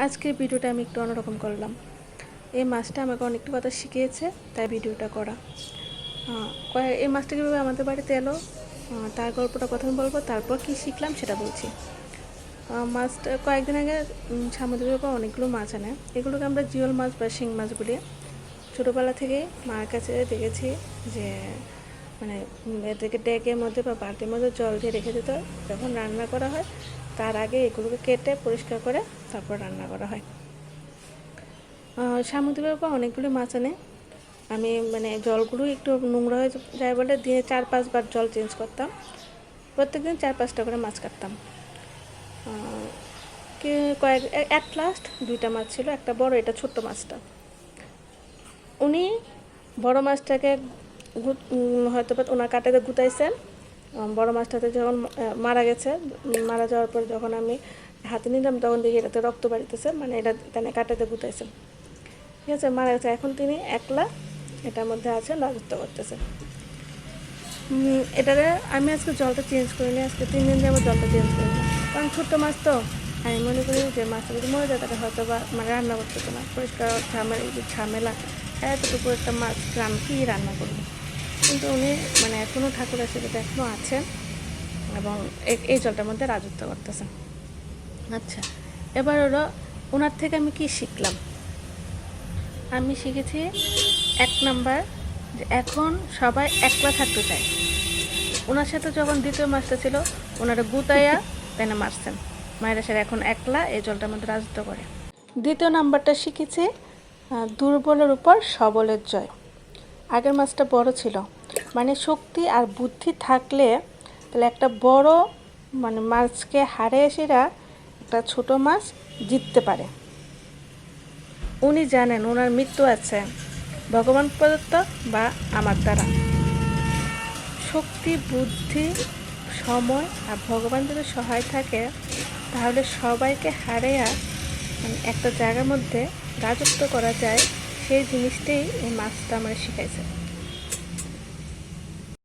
আজকের ভিডিওটা আমি একটু অন্যরকম করলাম। এই মাছটা আমাকে অনেকটা কথা শিখিয়েছে, তাই ভিডিওটা করা। এই মাছটা কীভাবে আমাদের বাড়িতে এলো? তার গল্পটা প্রথমে বলব, তারপর কি শিখলাম সেটা বলছি। মাছটা কয়েকদিন আগে সামুদ্রিক ব্যাপার অনেকগুলো মাছ আনে। এগুলোকে আমরা জিওল মাছ বা শিং মাছ বলি। ছোটোবেলা থেকে মার কাছে দেখেছি যে মানে এদেরকে ডেকের মধ্যে বা বালতির মধ্যে জল দিয়ে রেখে দিতে যখন রান্না করা হয় তার আগে এগুলোকে কেটে পরিষ্কার করে তারপর রান্না করা হয়। সামুদ্রিক ব্যাপার অনেকগুলো মাছ আনে। আমি মানে জলগুলো একটু নোংরা হয়ে যায় বলে দিনে চার পাঁচবার জল চেঞ্জ করতাম। প্রত্যেকদিন চার পাঁচটা করে মাছ কাটতাম। কয়েক অ্যাট লাস্ট দুইটা মাছ ছিল, একটা বড়, এটা ছোট্ট মাছটা। উনি বড় মাছটাকে হয়তো ওনার কাটাতে গুতাইছেন। বড় মাছটাতে যখন মারা গেছে, মারা যাওয়ার পর যখন আমি হাতে নিলাম, তখন দেখি এটাতে রক্ত বাড়িতেছে মানে এটা তেনে কাটাতে গুতাইছেন ঠিক আছে, মারা গেছে। এখন তিনি একলা এটার মধ্যে আছে, রাজত্ব করতেছে। এটারে আমি আজকে জলটা চেঞ্জ করিনি, আজকে তিন দিন যাব জলটা চেঞ্জ করিনি। কারণ ছোট্ট মাছ তো, আমি মনে করি যে মাছটা যদি মরে যায়, তাহলে হয়তো বা মানে রান্না করতে না। পরিষ্কার ঝামেলা, এতটুকু একটা মাছ গ্রাম কী রান্না করব? কিন্তু উনি মানে এখনও ঠাকুর আশীর্বাদ এখনও আছেন এবং এই- জলটার মধ্যে রাজত্ব করতেছেন। আচ্ছা এবার হলো ওনার থেকে আমি কি শিখলাম? আমি শিখেছি এক নাম্বার যে এখন সবাই একলা থাকতে চায়। ওনার সাথে যখন দ্বিতীয় মাছটা ছিল, ওনারা গুতাইয়া তাই না মারছেন। মায়েরা সেরা এখন একলা এই জলটার মধ্যে রাজত্ব করে। দ্বিতীয় নাম্বারটা শিখেছি দুর্বলের উপর সবলের জয়। আগের মাছটা বড় ছিল। মানে শক্তি আর বুদ্ধি থাকলে তাহলে একটা বড় মানে মাছকে হারে এসেরা একটা ছোট মাছ জিততে পারে। উনি জানেন ওনার মৃত্যু আছে, ভগবান প্রদত্ত বা আমার দ্বারা। শক্তি, বুদ্ধি, সময় আর ভগবান যদি সহায় থাকে, তাহলে সবাইকে হারেয়া মানে একটা জায়গার মধ্যে রাজত্ব করা যায়। সেই জিনিসটাই এই মাছটা আমার শিখাইছে।